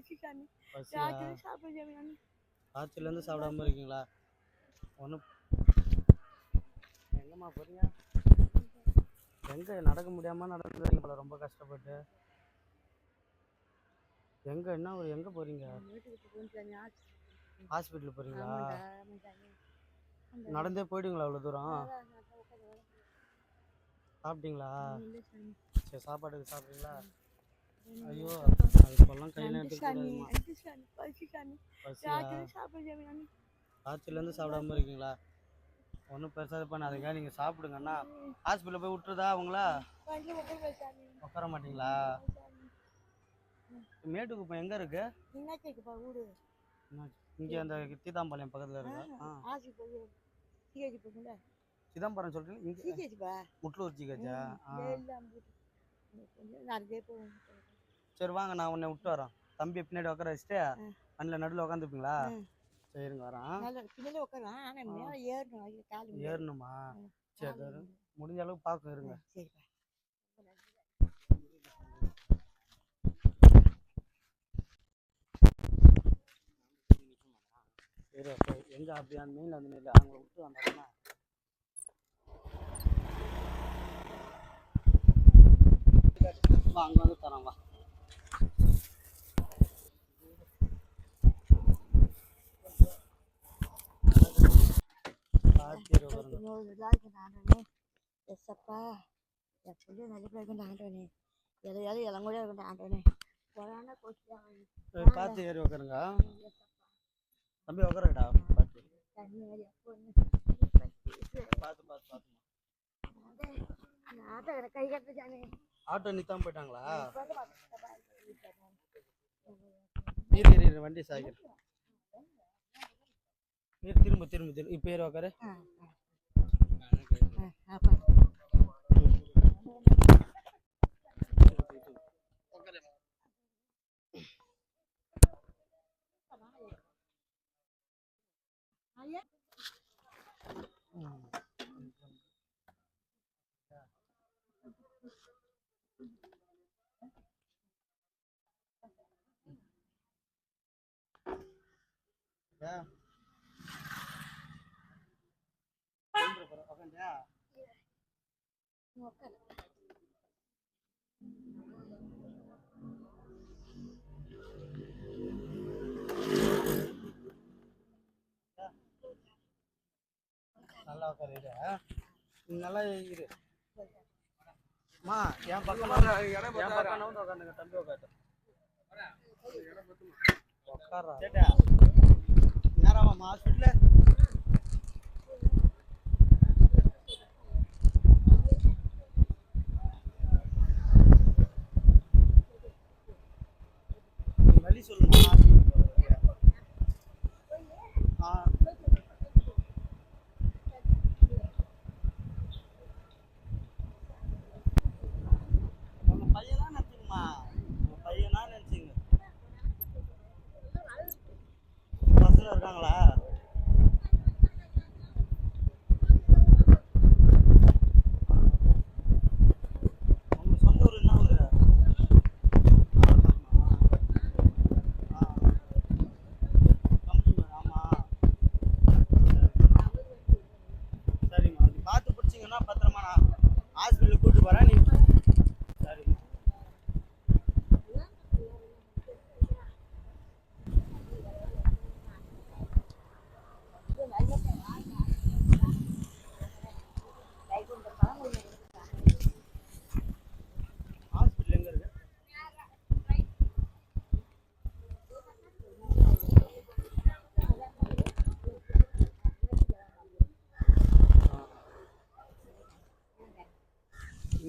பசி சாமி பசியா? ராத்திரி சாப்பிட சாமி ராத்திரிலேருந்து சாப்பிடாம இருக்கீங்களா? ஒன்றும் எங்கம்மா போறீங்க? எங்கே நடக்க முடியாமல் நடந்துருக்கீங்க போல ரொம்ப கஷ்டப்பட்டு. எங்கே என்ன ஒரு எங்கே போகிறீங்க ஹாஸ்பிட்டல் போகிறீங்களா நடந்தே போயிடுங்களா அவ்வளோ தூரம்? சாப்பிட்டீங்களா? சரி சாப்பாடுக்கு சாப்பிட்றீங்களா ஐயோ. சாமி அது இப்போல்லாம் கையில் எடுத்துக்கூடாதுமா சாப்பிடாம இருக்கீங்களா? ஒன்றும் பெருசாக பண்ணாதீங்க. நீங்கள் சாப்பிடுங்கண்ணா ஹாஸ்பிட்டலில் போய் விட்டுருதா அவங்களா? உட்கார மாட்டீங்களா? சாமி மேட்டுக்குப்பம் எங்கே இருக்கு? இங்கே அந்த தீதாம்பாளையம் பக்கத்தில் இருக்கா? சிதம்பரம் சிகேஜிப்பா முட்லூர் ஜிகச்சா சரி வாங்க நான் உன்னை விட்டு வரேன் தம்பி பின்னாடி உட்கார வச்சுட்டு அண்ணில் நடுவில் உட்காந்துப்பீங்களா. சரிங்க வரேன். பின்னாடி மேலே ஏறணும். சரி முடிஞ்ச அளவுக்கு பார்க்க இருங்க. சரி அப்போ எங்கே அப்படி அந்த மெயினில் வந்து நில்லு அவங்கள விட்டு வந்தாங்கன்னா? அங்கே வந்து தரோம் வா பார்த்து இரு, வருங்க. இன்னொரு இதாக இருக்கு ஆண்டவனே எஸ்ஸப்பா பிள்ளை நல்லபடியாக இருக்கணும் ஆண்டவனே எதையாவது இளம் கூட இருக்கணும் ஆண்டவனே கொரோனா பார்த்து ஏறி உட்காருங்க தம்பி உட்காருடா பார்த்து பார்த்து பார்த்து பார்த்து கை கட்டு சாமி ஆட்டோ நிற்காம போயிட்டாங்களா இரு வண்டி சாய்க்கிறேன் இரு திரும்ப திரும்ப திரும்ப இப்போ ஏறி உட்காரு ya. ya Ya. ya ya. நல்லா இரு அம்மா என் பக்கம் என் பக்கம் நவுந்து உட்காந்துங்க தம்பி உட்காந்து உட்காரா நேரமா ஹாஸ்பிட்டல 上不上来。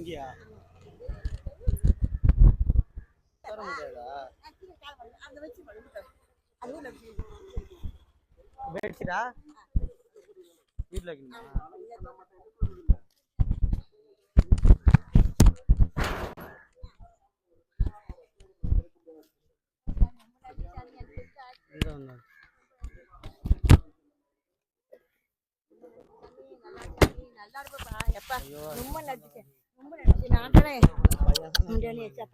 இங்கயா தர முடியாதா? பெட்ஷீட்டா வீட்டில் இங்க. நல்லா இருப்பா எப்பா ரொம்ப நடிச்சேன் ரொம்ப நடிச்சேன்